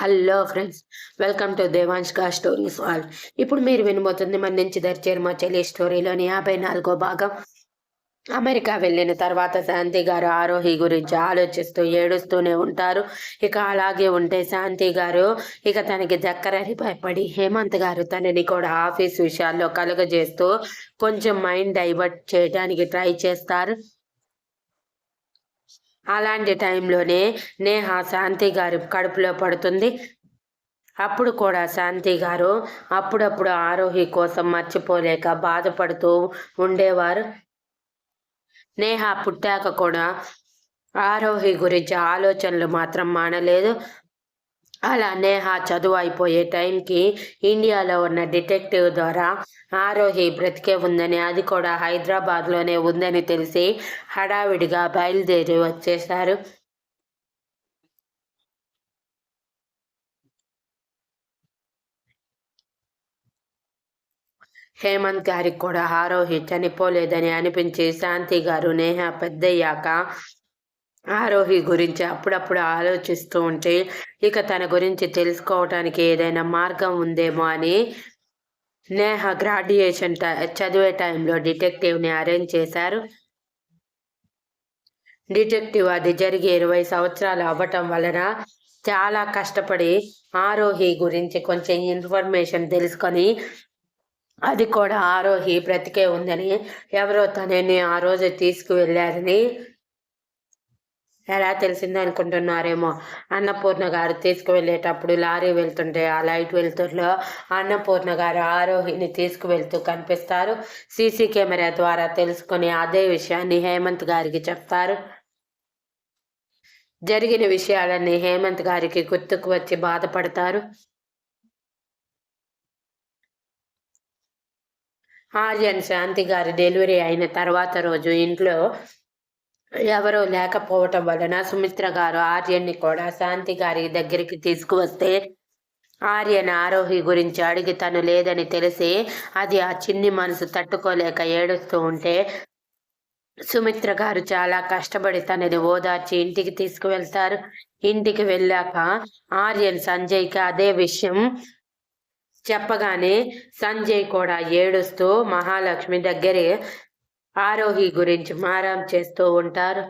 Hello friends welcome to దేవాంష్కా stories wall ఇప్పుడు మీరు వినబోతుంది మన నుంచి దర్చేరు మా చెల్లి స్టోరీలోని యాభై నాలుగో భాగం. అమెరికా వెళ్ళిన తర్వాత శాంతి గారు ఆరోహి గురించి ఆలోచిస్తూ ఏడుస్తూనే ఉంటారు. ఇక అలాగే ఉంటే శాంతి గారు ఇక తనకి దగ్గరని భయపడి హేమంత్ గారు తనని కూడా ఆఫీస్ విషయాల్లో కలుగజేస్తూ కొంచెం మైండ్ డైవర్ట్ చేయడానికి ట్రై చేస్తారు. అలాంటి టైంలోనే నేహ శాంతి గారి కడుపులో పడుతుంది. అప్పుడు కూడా శాంతి గారు అప్పుడప్పుడు ఆరోహి కోసం మర్చిపోలేక బాధపడుతూ ఉండేవారు. నేహ పుట్టాక కూడా ఆరోహి గురించి ఆలోచనలు మాత్రం మానలేదు. అలా నేహ చదువు అయిపోయే టైంకి ఇండియాలో ఉన్న డిటెక్టివ్ ద్వారా ఆరోహి బ్రతికే ఉందని అది కూడా హైదరాబాద్లోనే ఉందని తెలిసి హడావిడిగా బయలుదేరి వచ్చేశారు. హేమంత్ గారికి కూడా ఆరోహి చనిపోలేదని అనిపించి శాంతి గారు నేహ పెద్దయ్యాక ఆరోహి గురించి అప్పుడప్పుడు ఆలోచిస్తూ ఉంటే ఇక తన గురించి తెలుసుకోవటానికి ఏదైనా మార్గం ఉందేమో అని నేహ గ్రాడ్యుయేషన్ చదివే టైంలో డిటెక్టివ్ని అరేంజ్ చేశారు. డిటెక్టివ్ అది జరిగి ఇరవై సంవత్సరాలు అవ్వటం వలన చాలా కష్టపడి ఆరోహి గురించి కొంచెం ఇన్ఫర్మేషన్ తెలుసుకొని అది కూడా ఆరోహి బ్రతికే ఉందని ఎవరో తనని ఆ రోజు తీసుకువెళ్ళారని ఎలా తెలిసిందో అనుకుంటున్నారేమో. అన్నపూర్ణ గారు తీసుకువెళ్ళేటప్పుడు లారీ వెళ్తుంటే ఆ లైట్ వెళ్తుల్లో అన్నపూర్ణ గారు ఆరోహిని తీసుకువెళ్తూ కనిపిస్తారు. సీసీ కెమెరా ద్వారా తెలుసుకుని అదే విషయాన్ని హేమంత్ గారికి చెప్తారు. జరిగిన విషయాలన్నీ హేమంత్ గారికి గుర్తుకు వచ్చి బాధపడతారు. ఆర్యన్ శాంతి గారి డెలివరీ అయిన తర్వాత రోజు ఇంట్లో ఎవరూ లేకపోవటం వలన సుమిత్ర గారు ఆర్యన్ని కూడా శాంతి గారి దగ్గరికి తీసుకువస్తే ఆర్యన్ ఆరోహి గురించి అడిగి తను లేదని తెలిసి అది ఆ చిన్ని మనసు తట్టుకోలేక ఏడుస్తూ ఉంటే సుమిత్ర గారు చాలా కష్టపడి తనని ఓదార్చి ఇంటికి తీసుకువెళ్తారు. ఇంటికి వెళ్ళాక ఆర్యన్ సంజయ్కి అదే విషయం చెప్పగానే సంజయ్ కూడా ఏడుస్తూ మహాలక్ష్మి దగ్గరే ఆరోహి గురించి మారం చేస్తూ ఉంటారు.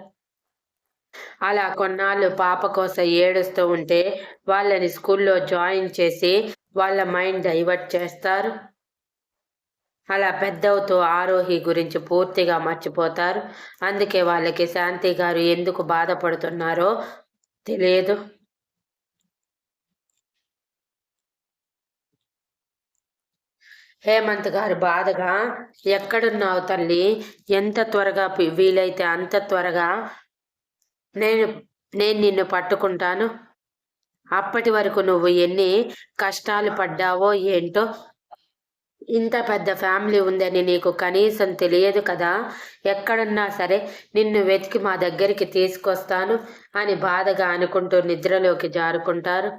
అలా కొన్నాళ్ళు పాప కోసం ఏడుస్తూ ఉంటే వాళ్ళని స్కూల్లో జాయిన్ చేసి వాళ్ళ మైండ్ డైవర్ట్ చేస్తారు. అలా పెద్దవుతూ ఆరోహి గురించి పూర్తిగా మర్చిపోతారు. అందుకే వాళ్ళకి శాంతి గారు ఎందుకు బాధపడుతున్నారో తెలియదు. హేమంత్ గారు బాధగా ఎక్కడున్నావు తల్లి? ఎంత త్వరగా వీలైతే అంత త్వరగా నేను నేను నిన్ను పట్టుకుంటాను. అప్పటి వరకు నువ్వు ఎన్ని కష్టాలు పడ్డావో ఏంటో ఇంత పెద్ద ఫ్యామిలీ ఉందని నీకు కనీసం తెలియదు కదా. ఎక్కడున్నా సరే నిన్ను వెతికి మా దగ్గరికి తీసుకొస్తాను అని బాధగా అనుకుంటూ నిద్రలోకి జారుకుంటారు.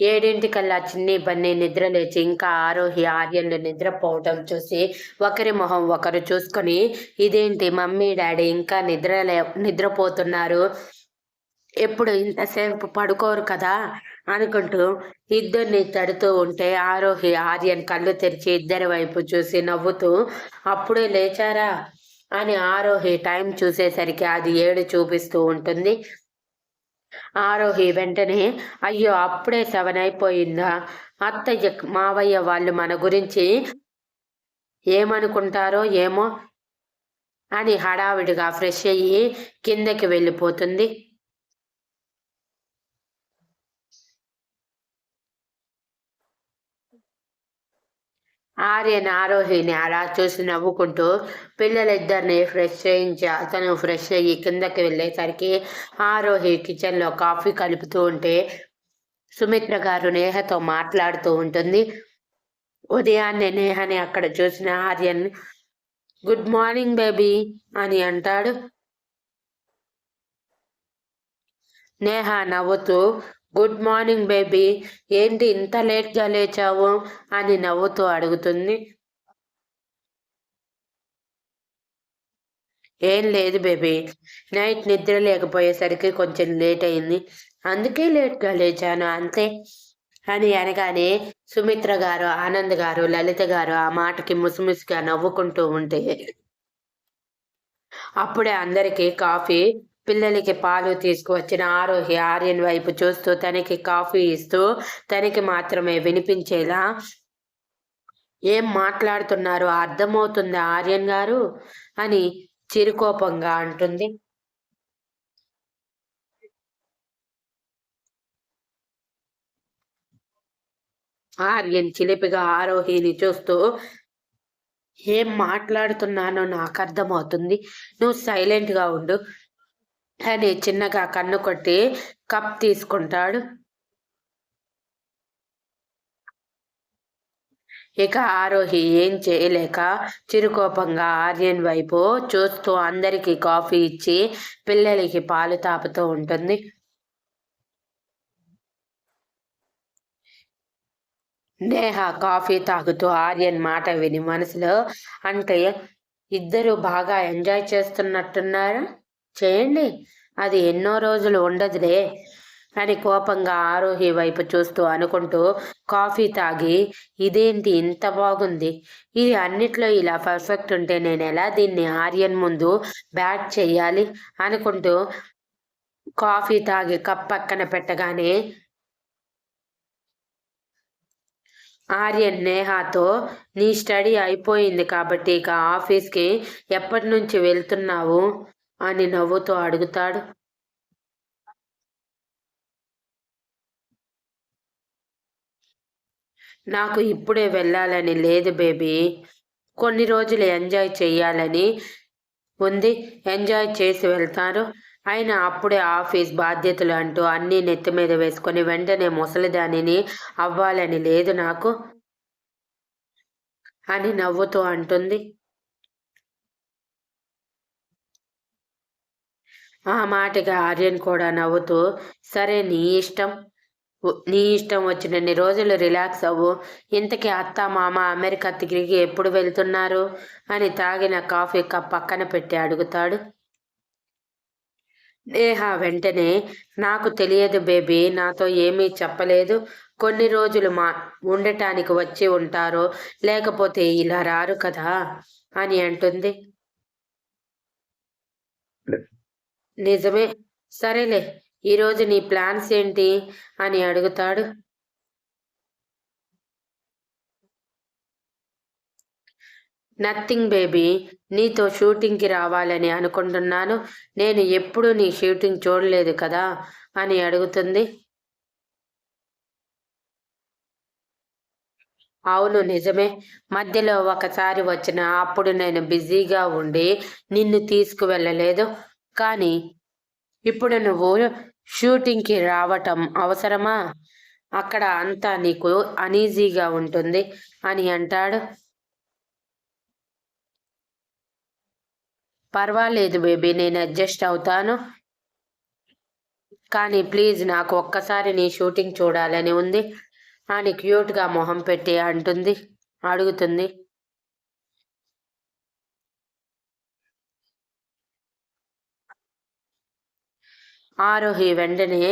ఏడింటికల్లా చిన్ని బన్నీ నిద్రలేచి ఇంకా ఆరోహి ఆర్యన్లు నిద్రపోవటం చూసి ఒకరి మొహం ఒకరు చూసుకొని ఇదేంటి మమ్మీ డాడీ ఇంకా నిద్రలే నిద్రపోతున్నారు. ఎప్పుడు ఇంతసేపు పడుకోరు కదా అనుకుంటూ ఇద్దరిని తడుతూ ఉంటే ఆరోహి ఆర్యన్ కళ్ళు తెరిచి ఇద్దరి వైపు చూసి నవ్వుతూ అప్పుడే లేచారా? అని ఆరోహి టైం చూసేసరికి అది ఏడు చూపిస్తూ ఉంటుంది. ఆరోహి వెంటనే అయ్యో అప్పుడే సెవెన్ అయిపోయిందా? అత్తయ్య మావయ్య వాళ్ళు మన గురించి ఏమనుకుంటారో ఏమో అని హడావిడిగా ఫ్రెష్ అయ్యి కిందకి వెళ్ళిపోతుంది. ఆర్యన్ ఆరోహిని అలా చూసి నవ్వుకుంటూ పిల్లలిద్దరిని ఫ్రెష్ చేయించి అతను ఫ్రెష్ అయ్యి కిందకి వెళ్ళేసరికి ఆరోహి కిచెన్లో కాఫీ కలుపుతూ ఉంటే సుమిత్ర గారు నేహతో మాట్లాడుతూ ఉంటుంది. ఉదయాన్నే నేహని అక్కడ చూసిన ఆర్యన్ గుడ్ మార్నింగ్ బేబీ అని అంటాడు. నేహ నవ్వుతూ గుడ్ మార్నింగ్ బేబీ ఏంటి ఇంత లేట్గా లేచావు? అని నవ్వుతూ అడుగుతుంది. ఏం లేదు బేబీ. నైట్ నిద్ర లేకపోయేసరికి కొంచెం లేట్ అయింది. అందుకే లేట్గా లేచాను అంతే. అని అనగానే సుమిత్ర గారు ఆనంద్ గారు లలిత గారు ఆ మాటకి ముసిముసిగా నవ్వుకుంటూ ఉంటే అప్పుడే అందరికీ కాఫీ పిల్లలకి పాలు తీసుకువచ్చిన ఆరోహి ఆర్యన్ వైపు చూస్తూ తనకి కాఫీ ఇస్తూ తనకి మాత్రమే వినిపించేలా ఏం మాట్లాడుతున్నారో? అర్థమవుతుంది ఆర్యన్ గారు? అని చిరుకోపంగా అంటుంది. ఆర్యన్ చిలిపిగా ఆరోహిని చూస్తూ ఏం మాట్లాడుతున్నానో నాకు అర్థమవుతుంది. నువ్వు సైలెంట్గా ఉండు. అని చిన్నగా కన్ను కొట్టి కప్ తీసుకుంటాడు. ఇక ఆరోహి ఏం చేయలేక చిరుకోపంగా ఆర్యన్ వైపు చూస్తూ అందరికీ కాఫీ ఇచ్చి పిల్లలకి పాలు తాపుతూ ఉంటుంది. నేహ కాఫీ తాగుతూ ఆర్యన్ మాట విని మనసులో అంటే ఇద్దరు బాగా ఎంజాయ్ చేస్తున్నట్టున్నారు? చేయండి. అది ఎన్నో రోజులు ఉండదులే అని కోపంగా ఆరోహి వైపు చూస్తూ అనుకుంటూ కాఫీ తాగి ఇదేంటి ఇంత బాగుంది? ఇది అన్నిట్లో ఇలా పర్ఫెక్ట్ ఉంటే నేను ఎలా దీన్ని ఆర్యన్ ముందు బ్యాట్ చేయాలి? అనుకుంటూ కాఫీ తాగి కప్ పక్కన పెట్టగానే ఆర్యన్ నేహాతో నీ స్టడీ అయిపోయింది కాబట్టి ఇక ఆఫీస్కి ఎప్పటి నుంచి వెళ్తున్నావు? అని నవ్వుతూ అడుగుతాడు. నాకు ఇప్పుడే వెళ్ళాలని లేదు బేబీ. కొన్ని రోజులు ఎంజాయ్ చేయాలని ఉంది. ఎంజాయ్ చేసి వెళ్తారు అయినా అప్పుడే ఆఫీస్ బాధ్యతలు అంటూ అన్నీ నెత్తి మీద వేసుకొని వెంటనే ముసలిదానిని అవ్వాలని లేదు నాకు అని నవ్వుతూ అంటుంది. ఆ మాటగా ఆర్యన్ కూడా నవ్వుతూ సరే నీ ఇష్టం. నీ ఇష్టం వచ్చినన్ని రోజులు రిలాక్స్ అవ్వు. ఇంతకీ అత్త మామ అమెరికా తిరిగి ఎప్పుడు వెళ్తున్నారు? అని తాగిన కాఫీ కప్ పక్కన పెట్టి అడుగుతాడు. నేహ వెంటనే. నాకు తెలియదు బేబీ. నాతో ఏమీ చెప్పలేదు. కొన్ని రోజులు మా ఉండటానికి వచ్చి ఉంటారో. లేకపోతే ఇలా రారు కదా అని అంటుంది. నిజమే. సరేలే ఈరోజు నీ ప్లాన్స్ ఏంటి? అని అడుగుతాడు. నథింగ్ బేబీ నీతో షూటింగ్కి రావాలని అనుకుంటున్నాను. నేను ఎప్పుడు నీ షూటింగ్ చూడలేదు కదా? అని అడుగుతుంది. అవును నిజమే. మధ్యలో ఒకసారి వచ్చిన అప్పుడు నేను బిజీగా ఉండి నిన్ను తీసుకువెళ్ళలేదు. కానీ ఇప్పుడు నువ్వు షూటింగ్కి రావటం అవసరమా? అక్కడ అంతా నీకు అనీజీగా ఉంటుంది అని అంటాడు. పర్వాలేదు బేబీ నేను అడ్జస్ట్ అవుతాను. కానీ ప్లీజ్ నాకు ఒక్కసారి నీ షూటింగ్ చూడాలని ఉంది. అని క్యూట్గా మొహం పెట్టి అంటుంది అడుగుతుంది. ఆరోహి వెంటనే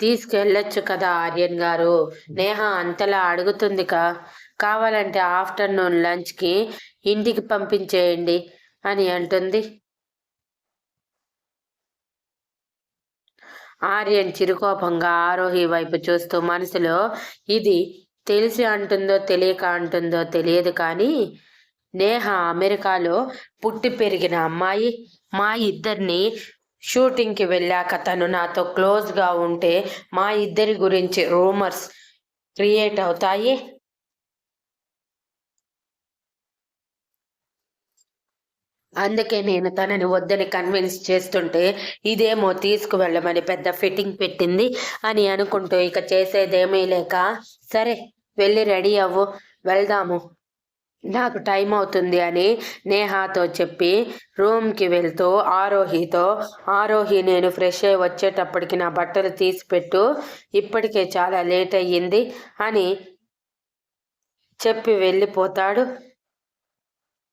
తీసుకెళ్ళొచ్చు కదా ఆర్యన్ గారు. నేహ అంతలా అడుగుతుంది కా కావాలంటే ఆఫ్టర్నూన్ లంచ్కి ఇంటికి పంపించేయండి అని అంటుంది. ఆర్యన్ చిరుకోపంగా ఆరోహి వైపు చూస్తూ మనసులో ఇది తెలిసి అంటుందో తెలియక అంటుందో తెలియదు కానీ నేహ అమెరికాలో పుట్టి పెరిగిన అమ్మాయి మా ఇద్దరిని షూటింగ్కి వెళ్ళాక తను నాతో క్లోజ్గా ఉంటే మా ఇద్దరి గురించి రూమర్స్ క్రియేట్ అవుతాయి. అందుకే నేను తనని వద్దని కన్విన్స్ చేస్తుంటే ఇదేమో తీసుకువెళ్ళమని పెద్ద ఫిట్టింగ్ పెట్టింది అని అనుకుంటూ ఇక చేసేదేమీ లేక సరే వెళ్ళి రెడీ అవ్వు వెళ్దాము. నాకు టైం అవుతుంది అని నేహాతో చెప్పి రూమ్కి వెళ్తూ ఆరోహితో ఆరోహి నేను ఫ్రెష్ అయ్యి వచ్చేటప్పటికి నా బట్టలు తీసిపెట్టు ఇప్పటికే చాలా లేట్ అయ్యింది అని చెప్పి వెళ్ళిపోతాడు.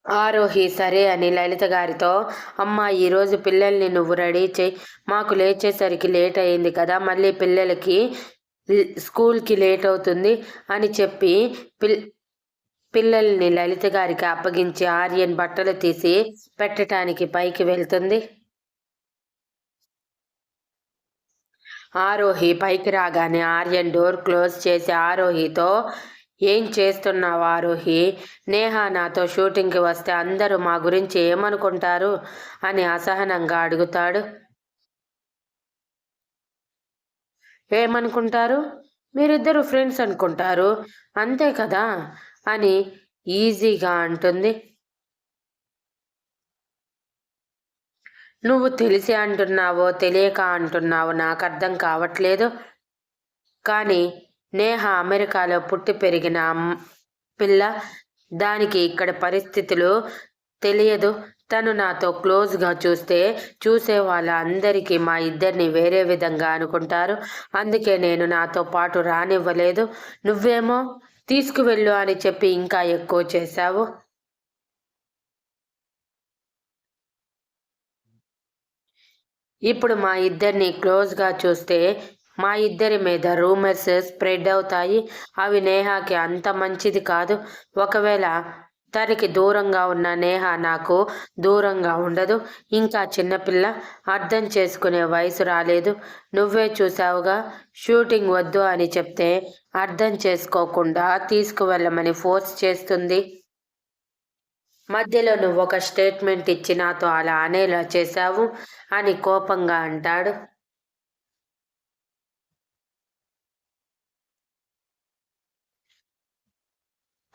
ఆరోహి సరే అని లలిత గారితో అమ్మ ఈరోజు పిల్లల్ని నువ్వు రెడీ చేయి. మాకు లేచేసరికి లేట్ అయింది కదా మళ్ళీ పిల్లలకి స్కూల్కి లేట్ అవుతుంది అని చెప్పి పిల్ పిల్లల్ని లలిత గారికి అప్పగించి ఆర్యన్ బట్టలు తీసి పెట్టడానికి పైకి వెళ్తుంది. ఆరోహి పైకి రాగానే ఆర్యన్ డోర్ క్లోజ్ చేసి ఆరోహితో ఏం చేస్తున్నావు ఆరోహి? నేహ నాతో షూటింగ్కి వస్తే అందరూ మా గురించి ఏమనుకుంటారు? అని అసహనంగా అడుగుతాడు. ఏమనుకుంటారు? మీరిద్దరు ఫ్రెండ్స్ అనుకుంటారు. అంతే కదా? అని ఈజీగా అంటుంది. నువ్వు తెలిసి అంటున్నావో తెలియక అంటున్నావో నాకు అర్థం కావట్లేదు. కానీ నేహ అమెరికాలో పుట్టి పెరిగిన పిల్ల దానికి ఇక్కడ పరిస్థితులు తెలియదు. తను నాతో క్లోజ్గా చూస్తే చూసే వాళ్ళ అందరికీ మా ఇద్దరిని వేరే విధంగా అనుకుంటారు. అందుకే నేను నాతో పాటు రానివ్వలేదు. నువ్వేమో తీసుకువెళ్ళు అని చెప్పి ఇంకా ఎక్కువ చేశావు? ఇప్పుడు మా ఇద్దరిని క్లోజ్గా చూస్తే మా ఇద్దరి మీద రూమర్స్ స్ప్రెడ్ అవుతాయి. అవి నేహాకి అంత మంచిది కాదు. ఒకవేళ తనకి దూరంగా ఉన్న నేహ నాకు దూరంగా ఉండదు. ఇంకా చిన్నపిల్ల అర్థం చేసుకునే వయసు రాలేదు. నువ్వే చూసావుగా షూటింగ్ వద్దు అని చెప్తే అర్థం చేసుకోకుండా తీసుకువెళ్ళమని ఫోర్స్ చేస్తుంది. మధ్యలో నువ్వు ఒక స్టేట్మెంట్ ఇచ్చి నాతో అలా అనేలా చేశావు అని కోపంగా అంటాడు.